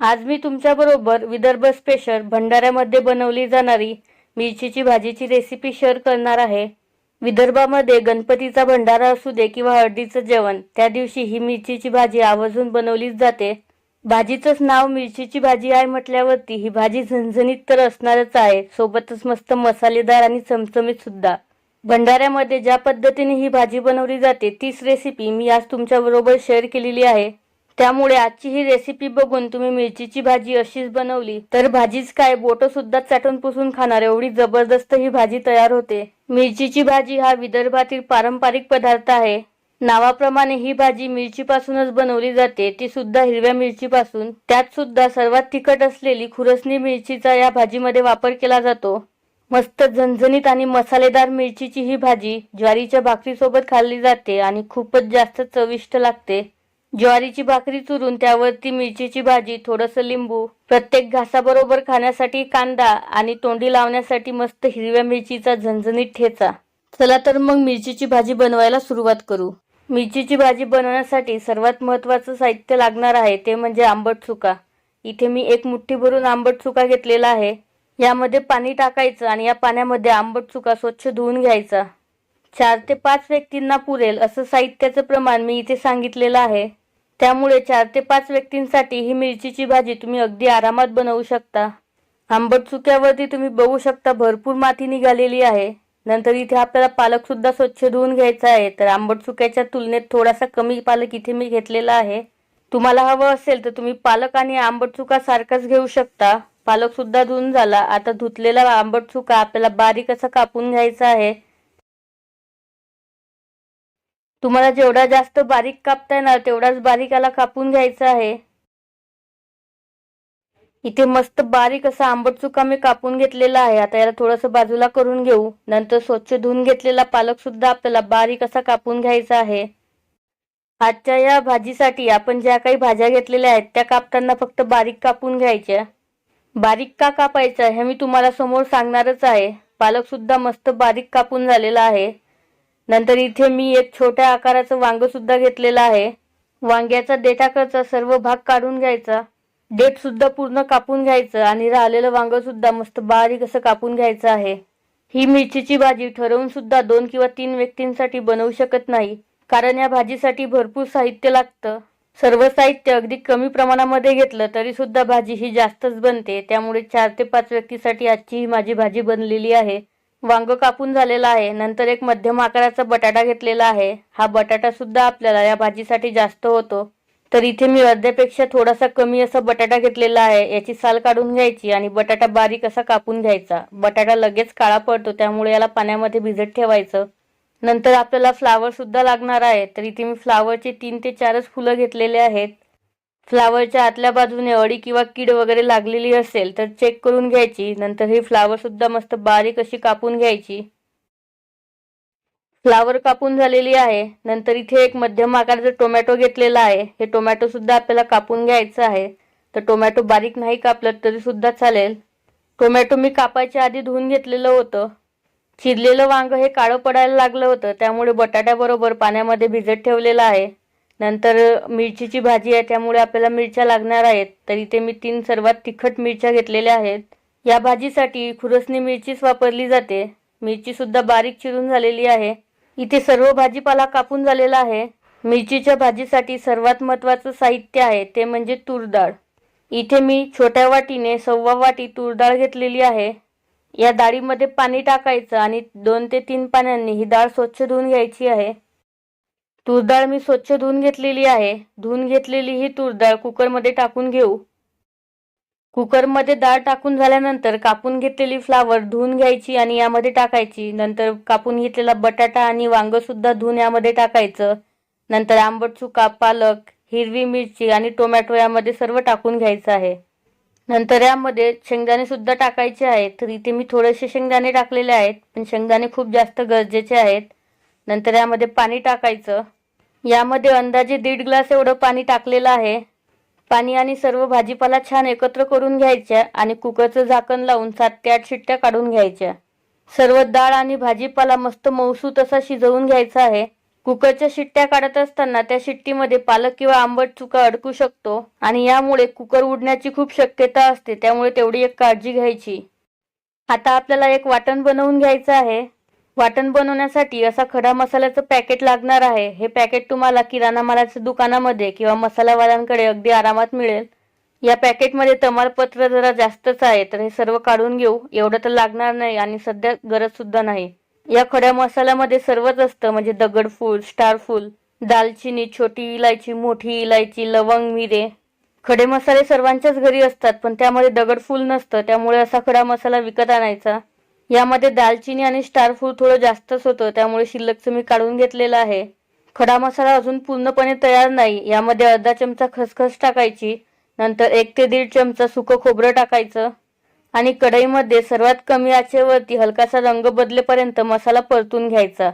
आज मी तुमच्याबरोबर विदर्भ स्पेशल भंडाऱ्यामध्ये बनवली जाणारी मिरचीची भाजीची रेसिपी शेअर करणार आहे. विदर्भामध्ये गणपतीचा भंडारा असू दे किंवा हळदीचं जेवण त्या दिवशी ही मिरचीची भाजी आवर्जून बनवलीच जाते. भाजीचंच नाव मिरचीची भाजी आहे म्हटल्यावरती ही भाजी झणझणीत तर असणारच आहे सोबतच मस्त मसालेदार आणि चमचमीत सुद्धा. भंडाऱ्यामध्ये ज्या पद्धतीने ही भाजी बनवली जाते तीच रेसिपी मी आज तुमच्याबरोबर शेअर केलेली आहे. त्यामुळे आजची ही रेसिपी बघून तुम्ही मिरचीची भाजी अशीच बनवली तर भाजीच काय? बोट सुद्धा चाटून पुसून खाणार एवढी जबरदस्त ही भाजी तयार होते. मिरचीची भाजी हा विदर्भातील पारंपरिक पदार्थ आहे. नावाप्रमाणे ही भाजी मिरचीपासूनच बनवली जाते ती सुद्धा हिरव्या मिरचीपासून. त्यात सुद्धा सर्वात तिखट असलेली खुरसणी मिरचीचा या भाजीमध्ये वापर केला जातो. मस्त झणझणीत आणि मसालेदार मिरचीची ही भाजी ज्वारीच्या भाकरीसोबत खाल्ली जाते आणि खूपच जास्त चविष्ट लागते. ज्वारीची भाकरी चुरून त्यावरती मिरचीची भाजी थोडंसं लिंबू प्रत्येक घासाबरोबर खाण्यासाठी कांदा आणि तोंडी लावण्यासाठी मस्त हिरव्या मिरचीचा झणझणीत ठेचा. चला तर मग मिरचीची भाजी बनवायला सुरुवात करू. मिरचीची भाजी बनवण्यासाठी सर्वात महत्त्वाचं साहित्य लागणार आहे ते म्हणजे आंबट चुका इथे मी एक मुठ्ठी भरून आंबट चुका घेतलेला आहे. यामध्ये पाणी टाकायचं आणि या पाण्यामध्ये आंबट चुका स्वच्छ धुवून घ्यायचा. चार ते पाच व्यक्तींना पुरेल असं साहित्याचं प्रमाण मी इथे सांगितलेलं आहे. त्यामुळे चार ते पाच व्यक्तींसाठी ही मिरचीची भाजी तुम्ही अगदी आरामात बनवू शकता. आंबट चुक्यावरती तुम्ही बघू शकता भरपूर माती निघालेली आहे. नंतर इथे आपल्याला पालक सुद्धा स्वच्छ धुवून घ्यायचा आहे. तर आंबट चुक्याच्या तुलनेत थोडासा कमी पालक इथे मी घेतलेला आहे. तुम्हाला हवं असेल तर तुम्ही पालक आणि आंबट चुका सारखाच घेऊ शकता. पालक सुद्धा धुवून झाला. आता धुतलेला आंबट चुका आपल्याला बारीक असा कापून घ्यायचा आहे. तुम्हाला जेवढा जास्त बारीक कापता येणार तेवढाच बारीक याला कापून घ्यायचा आहे. इथे मस्त बारीक असा आंबट चुका मी कापून घेतलेला आहे. आता याला थोडंसं बाजूला करून घेऊ. नंतर स्वच्छ धुवून घेतलेला पालक सुद्धा आपल्याला बारीक असा कापून घ्यायचा आहे. आजच्या या भाजीसाठी आपण ज्या काही भाज्या घेतलेल्या आहेत त्या कापताना फक्त बारीक कापून घ्यायच्या. बारीक का कापायचं हे मी तुम्हाला समोर सांगणारच आहे. पालक सुद्धा मस्त बारीक कापून झालेला आहे. नंतर इथे मी एक छोट्या आकाराचं वांग सुद्धा घेतलेलं आहे. वांग्याचा देठाकडचा सर्व भाग काढून घ्यायचा. देठ सुद्धा पूर्ण कापून घ्यायचं आणि राहिलेलं वांग सुद्धा मस्त बारीक असं कापून घ्यायचं आहे. ही मिरचीची भाजी ठरवून सुद्धा दोन किंवा तीन व्यक्तींसाठी बनवू शकत नाही कारण या भाजीसाठी भरपूर साहित्य लागतं. सर्व साहित्य अगदी कमी प्रमाणामध्ये घेतलं तरी सुद्धा भाजी ही जास्तच बनते. त्यामुळे चार ते पाच व्यक्तीसाठी आजची ही माझी भाजी बनलेली आहे. वांग कापून झालेला आहे. नंतर एक मध्यम आकाराचा बटाटा घेतलेला आहे. हा बटाटा सुद्धा आपल्याला या भाजीसाठी जास्त होतो. तर इथे मी अर्ध्यापेक्षा थोडासा कमी असा बटाटा घेतलेला आहे. याची साल काढून घ्यायची आणि बटाटा बारीक असा कापून घ्यायचा. बटाटा लगेच काळा पडतो त्यामुळे याला पाण्यामध्ये भिजत ठेवायचं. नंतर आपल्याला फ्लावर सुद्धा लागणार आहे. तर इथे मी फ्लावरचे तीन ते चारच फुलं घेतलेले आहेत. फ्लावरच्या आतल्या बाजूने अळी किंवा कीड वगैरे लागलेली असेल तर चेक करून घ्यायची. नंतर ही फ्लावर सुद्धा मस्त बारीक अशी कापून घ्यायची. फ्लावर कापून झालेली आहे. नंतर इथे एक मध्यम आकाराचा टोमॅटो घेतलेला आहे. हे टोमॅटो सुद्धा आपल्याला कापून घ्यायचं आहे. तर टोमॅटो बारीक नाही कापलं तरी सुद्धा चालेल. टोमॅटो मी कापायच्या आधी धुवून घेतलेलं होतं. चिरलेलं वांग हे काळं पडायला लागलं होतं. त्यामुळे बटाट्याबरोबर पाण्यामध्ये भिजत ठेवलेलं आहे. नंतर मिरचीची भाजी आहे त्यामुळे आपल्याला मिरच्या लागणार आहेत. तर इथे मी तीन सर्वात तिखट मिरच्या घेतलेल्या आहेत. या भाजीसाठी खुरसणी मिरचीच वापरली जाते. मिरचीसुद्धा बारीक चिरून झालेली आहे. इथे सर्व भाजीपाला कापून झालेला आहे. मिरचीच्या भाजीसाठी सर्वात महत्त्वाचं साहित्य आहे ते म्हणजे तूर डाळ. इथे मी छोट्या वाटीने सव्वा वाटी तूर डाळ घेतलेली आहे. या डाळीमध्ये पाणी टाकायचं आणि दोन ते तीन पाण्याने ही डाळ स्वच्छ धुवून घ्यायची आहे. तूर डाळ मी स्वच्छ धुवून घेतलेली आहे. धुवून घेतलेली ही तूर डाळ कुकरमध्ये टाकून घेऊ. कुकरमध्ये डाळ टाकून झाल्यानंतर कापून घेतलेली फ्लावर धुवून घ्यायची आणि यामध्ये टाकायची. नंतर कापून घेतलेला बटाटा आणि वांग सुद्धा धुवून यामध्ये टाकायचं. नंतर आंबट चुका पालक हिरवी मिरची आणि टोमॅटो यामध्ये सर्व टाकून घ्यायचं आहे. नंतर यामध्ये शेंगदाणे सुद्धा टाकायचे आहेत. तर इथे मी थोडेसे शेंगदाणे टाकलेले आहेत. पण शेंगदाणे खूप जास्त गरजेचे आहेत. नंतर यामध्ये पाणी टाकायचं. यामध्ये अंदाजे दीड ग्लास एवढं पाणी टाकलेलं आहे. पाणी आणि सर्व भाजीपाला छान एकत्र करून घ्यायच्या आणि कुकरचं झाकण लावून सात ते आठ शिट्ट्या काढून घ्यायच्या. सर्व डाळ आणि भाजीपाला मस्त मौसू तसा शिजवून घ्यायचा आहे. कुकरच्या शिट्ट्या काढत असताना त्या शिट्टीमध्ये पालक किंवा आंबट चुका अडकू शकतो आणि यामुळे कुकर उडण्याची खूप शक्यता असते त्यामुळे तेवढी एक काळजी घ्यायची. आता आपल्याला एक वाटण बनवून घ्यायचं आहे. वाटण बनवण्यासाठी असा खडा मसाल्याचं पॅकेट लागणार आहे. हे पॅकेट तुम्हाला किराणा मालाच्या दुकानामध्ये किंवा मसालावाल्यांकडे अगदी आरामात मिळेल. या पॅकेटमध्ये तमालपत्र जरा जास्तच आहे तर हे सर्व काढून घेऊ. एवढं तर लागणार नाही आणि सध्या गरज सुद्धा नाही. या खड्या मसाल्यामध्ये सर्वच असतं म्हणजे दगडफूल स्टारफूल दालचिनी छोटी इलायची मोठी इलायची लवंग मिरे. खडे मसाले सर्वांच्याच घरी असतात पण त्यामध्ये दगडफूल नसतं त्यामुळे असा खडा मसाला विकत आणायचा. यामध्ये दालचिनी आणि स्टारफूल थोडं जास्तच होतं त्यामुळे शिल्लकचं मी काढून घेतलेलं आहे. खडा मसाला अजून पूर्णपणे तयार नाही यामध्ये अर्धा चमचा खसखस टाकायची नंतर एक ते दीड चमचा सुकं खोबरं टाकायचं आणि कढईमध्ये सर्वात कमी आचेवरती हलकासा रंग बदलेपर्यंत मसाला परतून घ्यायचा.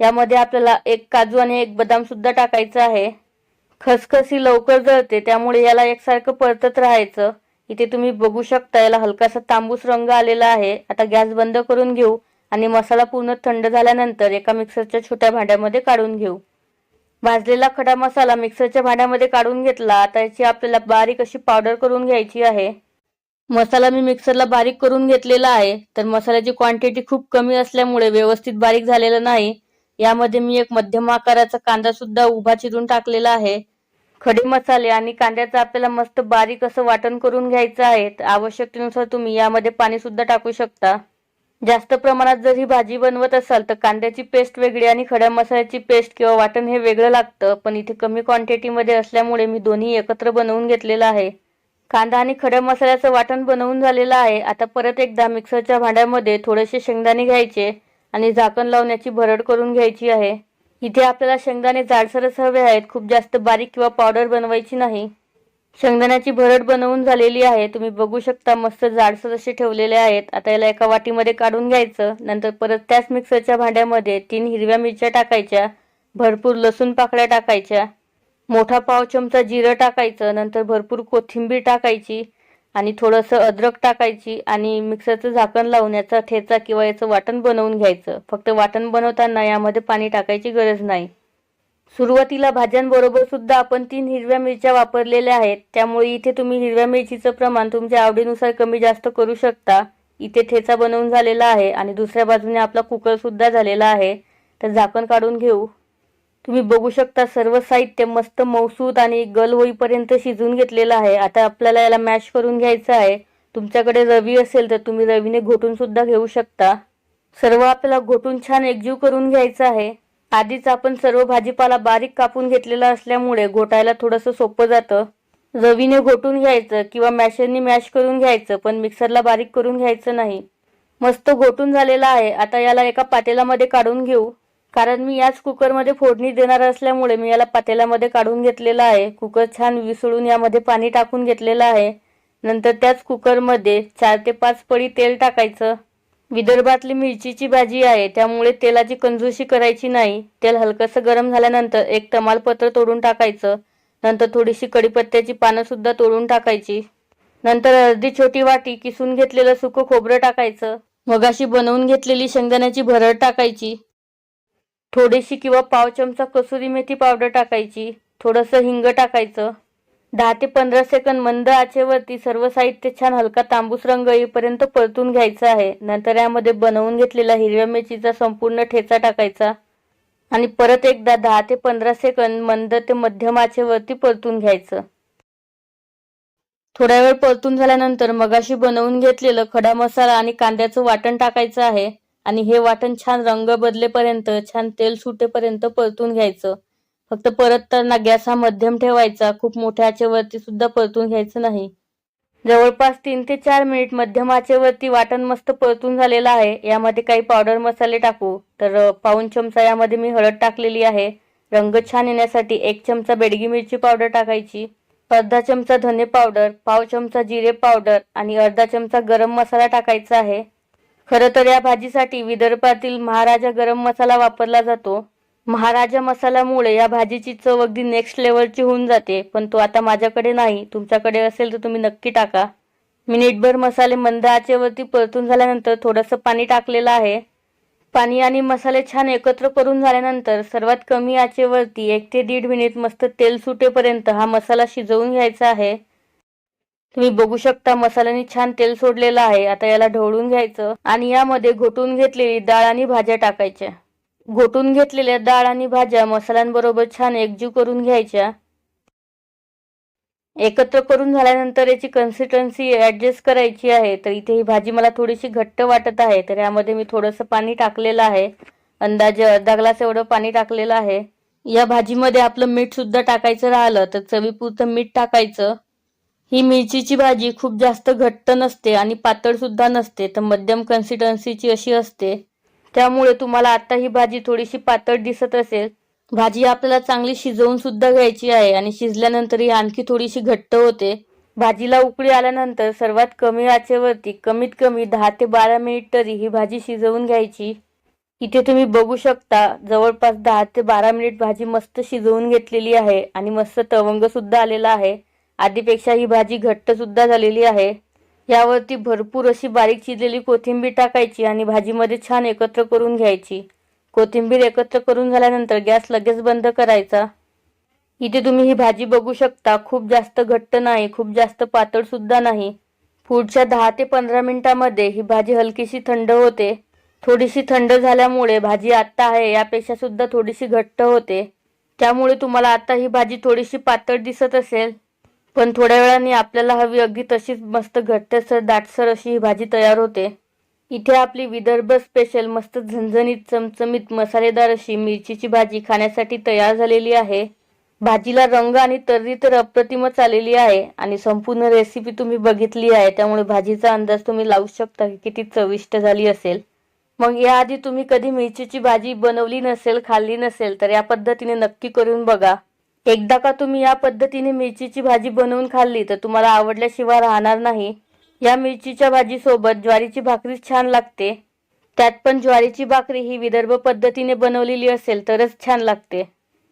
यामध्ये आपल्याला एक काजू आणि एक बदाम सुद्धा टाकायचं आहे. खसखस ही लवकर जळते त्यामुळे याला एकसारखं परतत राहायचं. इथे तुम्ही बघू शकता याला हलकासा तांबूस रंग आलेला आहे. आता गॅस बंद करून घेऊ आणि मसाला पूर्ण थंड झाल्यानंतर एका मिक्सरच्या छोट्या भांड्यामध्ये काढून घेऊ. भाजलेला खडा मसाला मिक्सरच्या भांड्यामध्ये काढून घेतला आता याची आपल्याला बारीक अशी पावडर करून घ्यायची आहे. मसाला मी मिक्सरला बारीक करून घेतलेला आहे तर मसाल्याची क्वांटिटी खूप कमी असल्यामुळे व्यवस्थित बारीक झालेलं नाही. यामध्ये मी एक मध्यम आकाराचा कांदा सुद्धा उभा चिरून टाकलेला आहे. खडे मसाले आणि कांद्याचं आपल्याला मस्त बारीक असं वाटण करून घ्यायचं आहे. आवश्यकतेनुसार तुम्ही यामध्ये पाणी सुद्धा टाकू शकता. जास्त प्रमाणात जर ही भाजी बनवत असाल तर कांद्याची पेस्ट वेगळी आणि खड्या मसाल्याची पेस्ट किंवा वाटण हे वेगळं लागतं. पण इथे कमी क्वांटिटीमध्ये असल्यामुळे मी दोन्ही एकत्र बनवून घेतलेलं आहे. कांदा आणि खड्या मसाल्याचं वाटण बनवून झालेलं आहे. आता परत एकदा मिक्सरच्या भांड्यामध्ये थोडेसे शेंगदाणे घ्यायचे आणि झाकण लावण्याची भरड करून घ्यायची आहे. इथे आपल्याला शेंगदाणे जाडसरच हवे आहेत. खूप जास्त बारीक किंवा पावडर बनवायची नाही. शेंगदाण्याची भरड बनवून झालेली आहे. तुम्ही बघू शकता मस्त जाडसर असे ठेवलेले आहेत. आता याला एका वाटीमध्ये काढून घ्यायचं. नंतर परत त्याच मिक्सरच्या भांड्यामध्ये तीन हिरव्या मिरच्या टाकायच्या. भरपूर लसूण पाकळ्या टाकायच्या. मोठा पाव चमचा जिरं टाकायचं. नंतर भरपूर कोथिंबीर टाकायची. आणि थोडंसं अद्रक टाकायची आणि मिक्सरचं झाकण लावून याचा ठेचा किंवा याचं वाटण बनवून घ्यायचं. फक्त वाटण बनवताना यामध्ये पाणी टाकायची गरज नाही. सुरुवातीला भाज्यांबरोबर सुद्धा आपण तीन हिरव्या मिरच्या वापरलेल्या आहेत. त्यामुळे इथे तुम्ही हिरव्या मिरचीचं प्रमाण तुमच्या आवडीनुसार कमी जास्त करू शकता. इथे ठेचा बनवून झालेला आहे आणि दुसऱ्या बाजूने आपला कुकर सुद्धा झालेला आहे. तर झाकण काढून घेऊ. तुम्ही बघू शकता सर्व साहित्य मस्त मौसूद आणि गल होईपर्यंत शिजून घेतलेलं आहे. आता आपल्याला याला मॅश करून घ्यायचं आहे. तुमच्याकडे रवी असेल तर तुम्ही रवीने घोटून सुद्धा घेऊ शकता. सर्व आपल्याला घोटून छान एकजीव करून घ्यायचं आहे. आधीच आपण सर्व भाजीपाला बारीक कापून घेतलेला असल्यामुळे घोटायला थोडंसं सोपं जातं. रवीने घोटून घ्यायचं किंवा मॅशरनी मॅश करून घ्यायचं पण मिक्सरला बारीक करून घ्यायचं नाही. मस्त घोटून झालेला आहे. आता याला एका पातेलामध्ये काढून घेऊ. कारण मी याच कुकरमध्ये फोडणी देणार असल्यामुळे मी याला पातेल्यामध्ये काढून घेतलेला आहे. कुकर छान विसळून यामध्ये पाणी टाकून घेतलेलं आहे. नंतर त्याच कुकरमध्ये चार ते पाच पडी तेल टाकायचं. विदर्भातली मिरचीची भाजी आहे त्यामुळे तेलाची कंजूशी करायची नाही. तेल हलकंसं गरम झाल्यानंतर एक तमालपत्र तोडून टाकायचं. नंतर थोडीशी कडीपत्त्याची पानं सुद्धा तोडून टाकायची. नंतर अर्धी छोटी वाटी किसून घेतलेलं सुकं खोबरं टाकायचं. मगाशी बनवून घेतलेली शेंगदाण्याची भरड टाकायची. थोडीशी किंवा पाव चमचा कसुरी मेथी पावडर टाकायची. थोडंसं हिंग टाकायचं. दहा ते पंधरा सेकंद मंद आचेवरती सर्व साहित्य छान हलका तांबूस रंग येईपर्यंत परतून घ्यायचं आहे. नंतर यामध्ये बनवून घेतलेला हिरव्या मिरचीचा संपूर्ण ठेचा टाकायचा. आणि परत एकदा दहा ते पंधरा सेकंद मंद ते मध्यम आचेवरती परतून घ्यायचं. थोड्या वेळ परतून झाल्यानंतर मगाशी बनवून घेतलेलं खडा मसाला आणि कांद्याचं वाटण टाकायचं आहे. आणि हे वाटण छान रंग बदलेपर्यंत छान तेल सुटेपर्यंत परतून घ्यायचं. फक्त परतताना गॅस हा मध्यम ठेवायचा खूप मोठ्या आचेवरती सुद्धा परतून घ्यायचं नाही. जवळपास तीन ते चार मिनिट मध्यम आचेवरती वाटण मस्त परतून झालेलं आहे. यामध्ये काही पावडर मसाले टाकू. तर पाऊन पाऊण चमचा यामध्ये मी हळद टाकलेली आहे. रंग छान येण्यासाठी एक चमचा बेडगी मिरची पावडर टाकायची. अर्धा चमचा धने पावडर पाव चमचा जिरे पावडर आणि अर्धा चमचा गरम मसाला टाकायचा आहे. खरं तर या भाजीसाठी विदर्भातील महाराजा गरम मसाला वापरला जातो. महाराजा मसाल्यामुळे या भाजीची चव अगदी नेक्स्ट लेवलची होऊन जाते. पण तो आता माझ्याकडे नाही. तुमच्याकडे असेल तर तुम्ही नक्की टाका. मिनिटभर मसाले मंद आचेवरती परतून झाल्यानंतर थोडंसं पाणी टाकलेलं आहे. पाणी आणि मसाले छान एकत्र करून झाल्यानंतर सर्वात कमी आचेवरती एक ते दीड मिनिट मस्त तेल सुटेपर्यंत हा मसाला शिजवून घ्यायचा आहे. तुम्ही बघू शकता मसाल्याने छान तेल सोडलेलं आहे. आता याला ढवळून घ्यायचं आणि यामध्ये घोटून घेतलेली डाळ आणि भाज्या टाकायच्या. घोटून घेतलेल्या डाळ आणि भाज्या मसाल्यांबरोबर छान एकजीव करून घ्यायच्या. एकत्र करून झाल्यानंतर याची कन्सिस्टन्सी ऍडजस्ट करायची आहे. तर इथे ही भाजी मला थोडीशी घट्ट वाटत आहे. तर यामध्ये मी थोडंसं पाणी टाकलेलं आहे. अंदाजे अर्धा ग्लास एवढं पाणी टाकलेलं आहे. या भाजीमध्ये आपलं मीठ सुद्धा टाकायचं राहिलं तर चवीपुरतं मीठ टाकायचं. ही मिरचीची भाजी खूप जास्त घट्ट नसते आणि पातळ सुद्धा नसते तर मध्यम कन्सिस्टन्सीची अशी असते. त्यामुळे तुम्हाला आता ही भाजी थोडीशी पातळ दिसत असेल. भाजी आपल्याला चांगली शिजवून सुद्धा घ्यायची आहे आणि शिजल्यानंतर ही आणखी थोडीशी घट्ट होते. भाजीला उकळी आल्यानंतर सर्वात कमी आचेवरती कमीत कमी दहा ते बारा मिनिट तरी ही भाजी शिजवून घ्यायची. इथे तुम्ही बघू शकता जवळपास दहा ते बारा मिनिट भाजी मस्त शिजवून घेतलेली आहे आणि मस्त तवंग सुद्धा आलेला आहे. आधीपेक्षा ही भाजी घट्ट सुद्धा झालेली आहे. यावरती भरपूर अशी बारीक चिरलेली कोथिंबीर टाकायची आणि भाजीमध्ये छान एकत्र करून घ्यायची. कोथिंबीर एकत्र करून झाल्यानंतर गॅस लगेच बंद करायचा. इथे तुम्ही ही भाजी बघू शकता खूप जास्त घट्ट नाही खूप जास्त पातळ सुद्धा नाही. पुढच्या दहा ते पंधरा मिनिटामध्ये ही भाजी हलकीशी थंड होते. थोडीशी थंड झाल्यामुळे भाजी आत्ता आहे यापेक्षा सुद्धा थोडीशी घट्ट होते. त्यामुळे तुम्हाला आता ही भाजी थोडीशी पातळ दिसत असेल. पण थोड्या वेळाने आपल्याला हवी अगदी तशीच मस्त घट्टसर दाटसर अशी ही भाजी तयार होते. इथे आपली विदर्भ स्पेशल मस्त झणझणीत चमचमीत मसालेदार अशी मिरचीची भाजी खाण्यासाठी तयार झालेली आहे. भाजीला रंग आणि तर्री तर अप्रतिमच आलेली आहे आणि संपूर्ण रेसिपी तुम्ही बघितली आहे त्यामुळे भाजीचा अंदाज तुम्ही लावू शकता की किती चविष्ट झाली असेल. मग याआधी तुम्ही कधी मिरचीची भाजी बनवली नसेल खाल्ली नसेल तर या पद्धतीने नक्की करून बघा. एकदा का तुम्ही या पद्धतीने मिरचीची भाजी बनवून खाल्ली तर तुम्हाला आवडल्याशिवाय राहणार नाही. या मिरचीच्या भाजीसोबत ज्वारीची भाकरीच छान लागते. त्यात पण ज्वारीची भाकरी ही विदर्भ पद्धतीने बनवलेली असेल तरच छान लागते.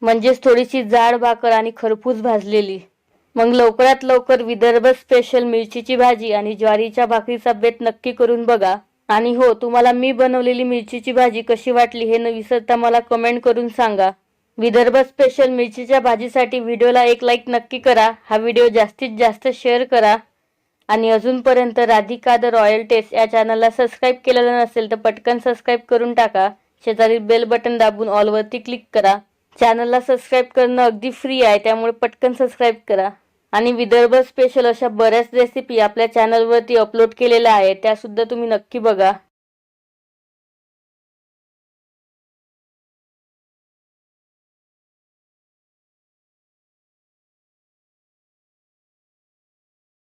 म्हणजेच थोडीशी जाड भाकर आणि खरपूस भाजलेली. मग लवकरात लवकर विदर्भ स्पेशल मिरचीची भाजी आणि ज्वारीच्या भाकरीचा बेत नक्की करून बघा. आणि हो तुम्हाला मी बनवलेली मिरचीची भाजी कशी वाटली हे न विसरता मला कमेंट करून सांगा. विदर्भ स्पेशल मिरचीच्या भाजीसाठी व्हिडिओला एक लाईक नक्की करा. हा व्हिडिओ जास्तीत जास्त शेअर करा. आणि अजूनपर्यंत राधिका द रॉयल टेस्ट या चॅनलला सबस्क्राईब केलेलं नसेल तर पटकन सबस्क्राईब करून टाका. शेजारी बेल बटन दाबून ऑलवरती क्लिक करा. चॅनलला सबस्क्राईब करणं अगदी फ्री आहे त्यामुळे पटकन सबस्क्राईब करा. आणि विदर्भ स्पेशल अशा बऱ्याच रेसिपी आपल्या चॅनलवरती अपलोड केलेल्या आहेत त्यासुद्धा तुम्ही नक्की बघा.